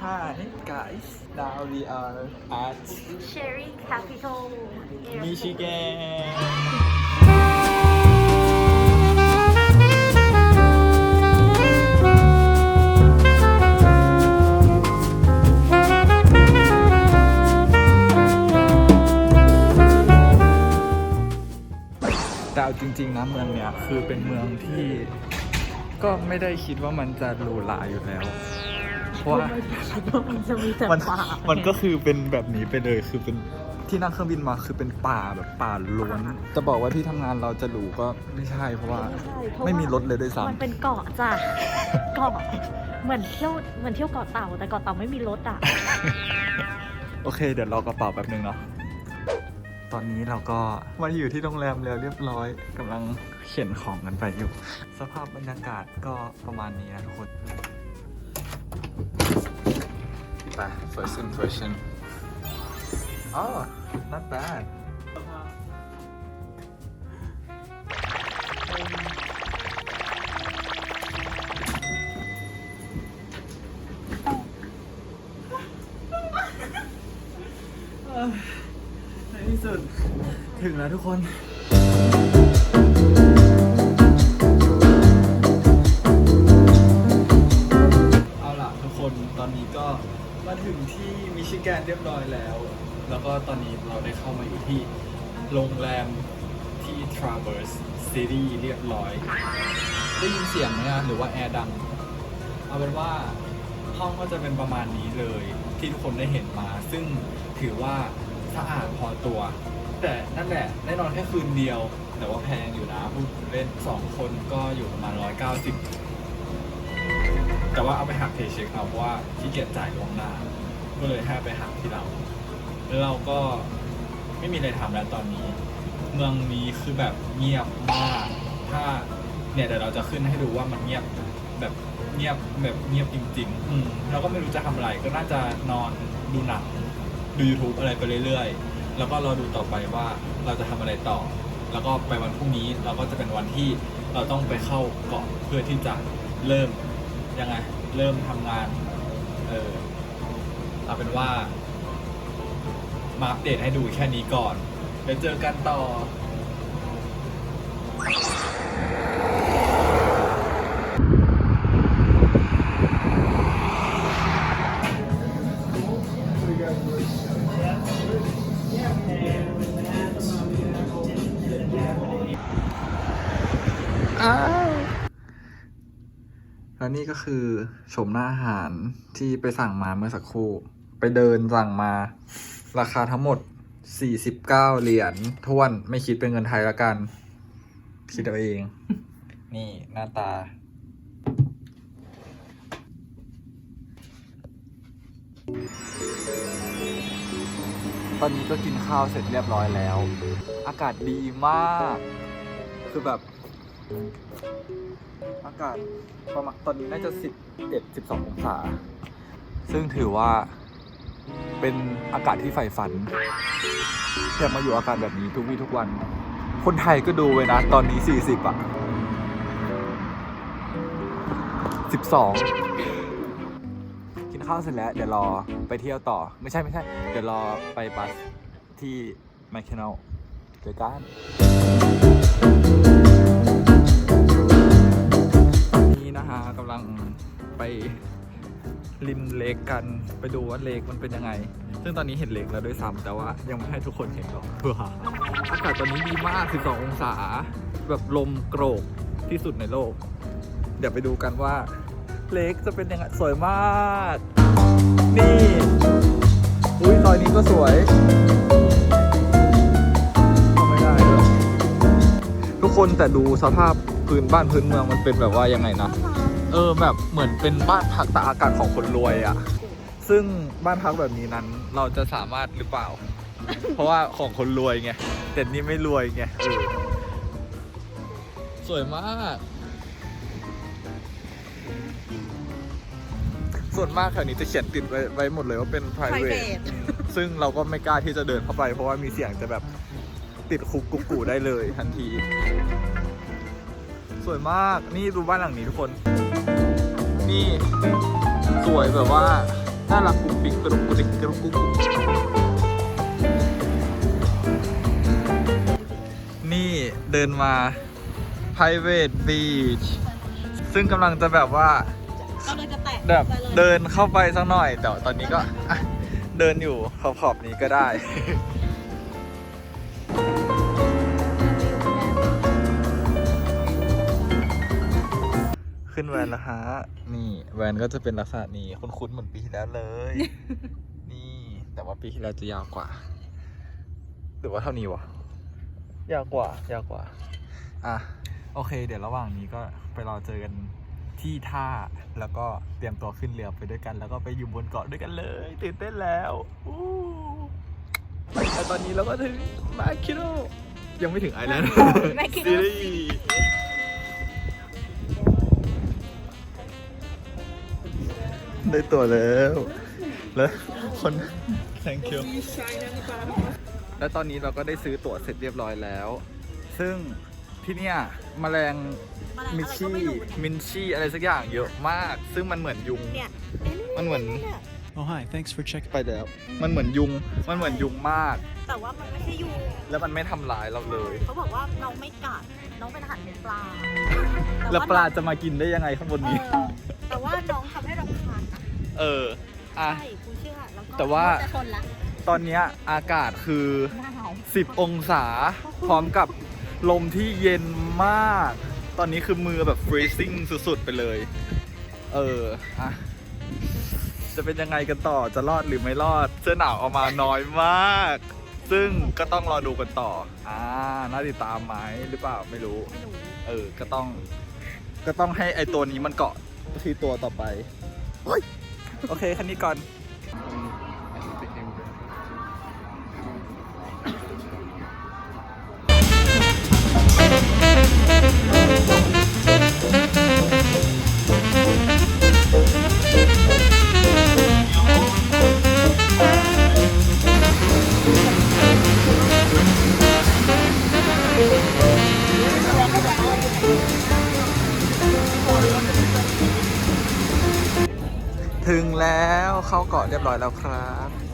Hi guys now we are at Cherry Capital Airport. Michigan แต่เอาจริงๆนะเมืองเนี้ยคือเป็นเมืองที่ก็ไม่ได้คิดว่ามันจะหรูหราอยู่แล้วเพ ราะว่ามันจะมีแต่มันป่ามันก็คือเป็นแบบนี้ไปเลยคือเป็นที่นั่งเครื่องบินมาคือเป็นป่าแบบป่าล้วนจะบอกว่าที่ทำงานเราจะหรูก็ไม่ใช่เพราะว่าไม่ใช่เพราะไม่มีว่ารถเลยด้วยซ้มันเป็นเกาะจ้ะเกาะเหมือนเที่ยวเหมือนเที่ยวเกาะเต่าแต่เกาะเต่าไม่มีรถอะำโอเค เดี๋ยวรอกระเป๋าแป๊บนึงเนาะตอนนี้เราก็มาอยู่ที่โรงแรมแล้วเรียบร้อยกำลังเข็นของกันไปอยู่ สภาพบรรยากาศก็ประมาณนี้นะทุกคน ไป first impression อ๋อ not bad ในที่สุด ถึงแล้วทุกคน อนนี้ก็มาถึงที่มิชิแกนเรียบร้อยแล้ว แล้วก็ตอนนี้เราได้เข้ามาอยู่ที่โรงแรมที่ Traverse City เรียบร้อย ได้ยินเสียงไหมอะหรือว่าแอร์ดัง เอาเป็นว่าห้องก็จะเป็นประมาณนี้เลยที่ทุกคนได้เห็นมา ซึ่งถือว่าสะอาดพอตัว แต่นั่นแหละแน่นอนแค่คืนเดียว แต่ว่าแพงอยู่นะพูดเล่นสองคนก็อยู่ประมาณ 190 แต่ว่าเอาไปหักเพย์เช็คเอาเพราะว่าขี้เกียจจ่ายล่วงหน้า ก็เลยให้ไปหักที่เรา แล้วเราก็ไม่มีอะไรทำแล้วตอนนี้ เมืองนี้คือแบบเงียบมาก ถ้าเนี่ยเดี๋ยวเราจะขึ้นให้ดูว่ามันเงียบแบบเงียบแบบเงียบจริง ๆ อืมเราก็ไม่รู้จะทำอะไรก็น่าจะนอนดูหนังดู YouTube อะไรไปเรื่อยๆ แล้วก็รอดูต่อไปว่าเราจะทำอะไรต่อ แล้วก็ไปวันพรุ่งนี้เราก็จะเป็นวันที่เราต้องไปเข้าเกาะเพื่อที่จะเริ่ม ยังไง เริ่มทำงาน เออเอาเป็นว่า มาอัปเดตให้ดูแค่นี้ก่อน เดี๋ยวเจอกันต่อ แล้วนี่ก็คือชมหน้าอาหารที่ไปสั่งมาเมื่อสักครู่ ไปเดินสั่งมา ราคาทั้งหมด 49 เหรียญทวนไม่คิดเป็นเงินไทยละกัน คิดเอาเอง นี่หน้าตา ตอนนี้ก็กินข้าวเสร็จเรียบร้อยแล้ว อากาศดีมาก คือแบบ อากาศประมาณตอนนี้น่าจะ11 12องศา ซึ่งถือว่าเป็นอากาศที่ใฝ่ฝันอยากมาอยู่อากาศแบบนี้ทุกวี่ทุกวัน คนไทยก็ดูไว้นะ ตอนนี้ 40อะ12 กินข้าวเสร็จแล้ว เดี๋ยวรอไปเที่ยวต่อ ไม่ใช่ไม่ใช่ เดี๋ยวรอไปบัสที่แมคเคนลเจอกัน นี้นะฮะกำลังไปริมเลกกันไปดูว่าเลกมันเป็นยังไง ซึ่งตอนนี้เห็นเลกแล้วด้วยซ้ำแต่ว่ายังไม่ให้ทุกคนเห็นหรอกเพื่ออากาศตอนนี้ดีมาก 12 องศา แบบลมโกรกที่สุดในโลก เดี๋ยวไปดูกันว่า เลกจะเป็นยังไงสวยมาก นี่ อุ้ยซอยนี้ก็สวยไม่ได้ด้วยทุกคนแต่ดูสภาพ พื้นบ้านพื้นเมืองมันเป็นแบบว่ายังไงนะเออแบบเหมือนเป็นบ้านพักตากอากาศของคนรวยอะ่ะ ซึ่งบ้านพักแบบนี้นั้นเราจะสามารถหรือเปล่า เพราะว่าของคนรวยไงแต่นี่ไม่รวยไงเออสวยมาก ส่วนมากแถวนี้จะเขียนติดไว้ไว้หมดเลยว่าเป็น private private อืมซึ่งเราก็ไม่กล้าที่จะเดินเข้าไป เพราะว่ามีเสียงจะแบบติดคุกกุกกูได้เลยทันที สวยมาก นี่ดูบ้านหลังนี้ทุกคน นี่ สวยแบบว่า น่ารักกุ๊กปิ๊กกรุบกระดิกกรุบกุ๊กกุ๊กนี่เดินมา private beach ซึ่งกำลังจะแบบว่าเลยจะแบบเดินเข้าไปสักหน่อย แต่ตอนนี้ก็เดินอยู่ขอบๆนี้ก็ได้ ขึ้นแวนแล้วฮะ นี่แวนก็จะเป็นลักษณะนี้คุ้นๆเหมือนปีที่แล้วเลย นี่ แต่ว่าปีที่แล้วจะยาวกว่า หรือว่าเท่านี้วะ ยาวกว่า ยาวกว่า อะ โอเค เดี๋ยวระหว่างนี้ก็ไปรอเจอกันที่ท่า แล้วก็เตรียมตัวขึ้นเรือไปด้วยกัน แล้วก็ไปอยู่บนเกาะด้วยกันเลย ตื่นเต้นแล้วอู้แต่ตอนนี้เราก็ถึงมาคิโนยังไม่ถึงไอแลนด์แม่คิดซีว่ารีส์ ได้ตัวแล้ว แล้วคน thank you แล้วตอนนี้เราก็ได้ซื้อตั๋วเสร็จเรียบร้อยแล้ว ซึ่งที่เนี่ยแมลงแมลงมิอะไรก็ชี่ไม่รู้เนี่ยมินชี่อะไรสักอย่างเยอะมาก ซึ่งมันเหมือนยุงเนี่ยเอ๊ะมันเหมือนย Oh, hi. Thanks for checking. ไปแล้ว มันเหมือนยุง มันเหมือนยุงมาก แต่ว่ามันไม่ใช่ยุง แล้วมันไม่ทำร้ายเราเลย เขาบอกว่าน้องไม่กัด น้องเป็นอาหารของปลา แล้วปลาจะมากินได้ยังไงข้างบนเอนี้อแต่ว่าน้อง เอออะ ใช่กูเชื่อแล้วก็แต่ว่า จะชนละตอนเนี้ยอากาศคือ หน้าหนาว10 องศา พร้อมกับลมที่เย็นมาก ตอนนี้คือมือแบบ freezing สุด ๆ ไปเลย เอออะจะเป็นยังไงกันต่อจะรอดหรือไม่รอด เสื้อหนาวเอามาน้อยมาก ซึ่งก็ต้องรอดูกันต่อ อ่า น่าติดตามไหมหรือเปล่าไม่รู้ ไม่รู้เออ ก็ต้อง ก็ต้องให้ไอตัวนี้มันเกาะที่ตัวต่อไป เฮ้ย โอเคคันนี้ก่อนถึง เข้าเกาะเรียบร้อยแล้วครับ